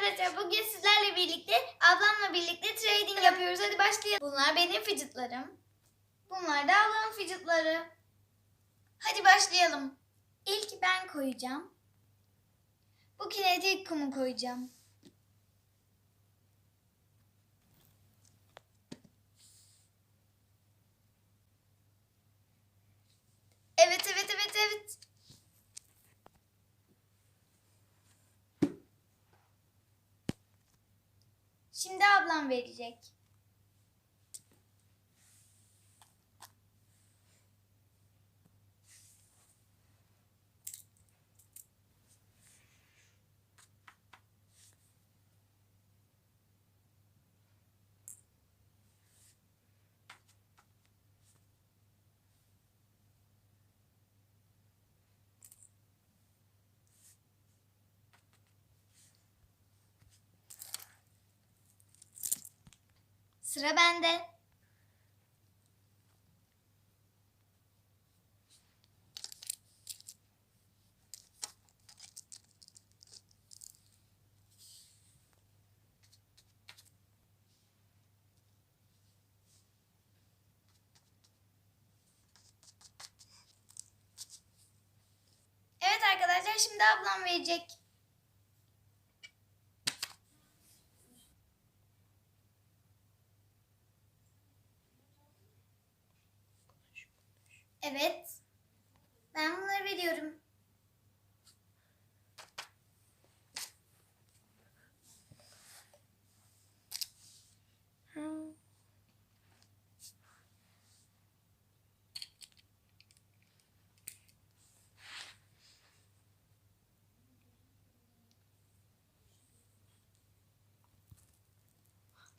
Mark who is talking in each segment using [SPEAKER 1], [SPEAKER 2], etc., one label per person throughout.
[SPEAKER 1] arkadaşlar bugün sizlerle birlikte ablamla birlikte trading yapıyoruz. Hadi başlayalım. Bunlar benim fidgetlarım. Bunlar da ablamın fidgetları. Hadi başlayalım. İlk ben koyacağım. Bu kinetik kumu koyacağım. Evet evet evet evet. Şimdi ablam verecek. Sıra bende. Evet arkadaşlar şimdi ablam verecek. Evet. Ben bunları veriyorum.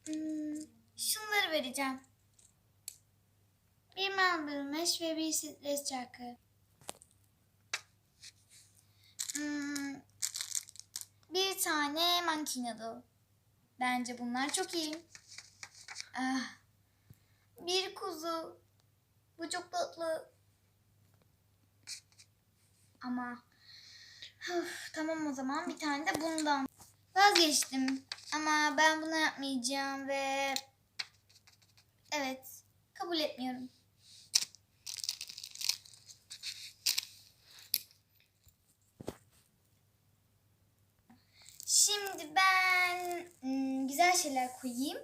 [SPEAKER 1] Hmm, şunları vereceğim. Bir mesh ve bir stres çarkı. Hmm, bir tane noodle. Bence bunlar çok iyi. Ah, bir kuzu. Bu çok tatlı. Ama Üf, tamam o zaman bir tane de bundan. Vazgeçtim. Ama ben bunu yapmayacağım ve evet kabul etmiyorum. Şimdi ben hmm, güzel şeyler koyayım.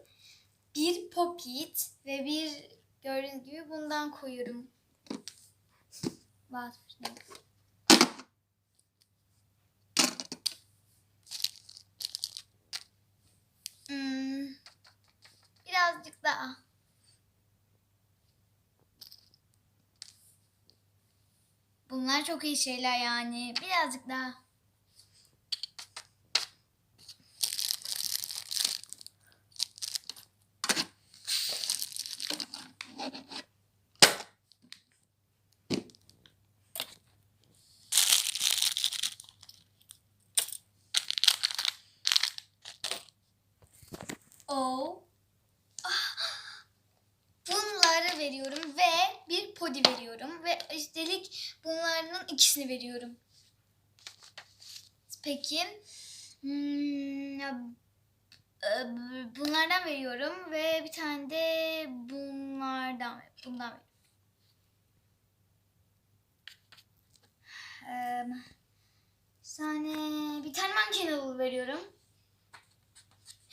[SPEAKER 1] Bir popit ve bir gördüğünüz gibi bundan koyuyorum. Var. Hmm, birazcık daha. Bunlar çok iyi şeyler yani. Birazcık daha. O. Ah! Bunları veriyorum ve bir podi veriyorum ve üstelik bunların ikisini veriyorum. Peki. Hmm, e, bunlardan veriyorum ve bir tane de bunlardan bundan veriyorum. Bir tane bir tane mankeni veriyorum.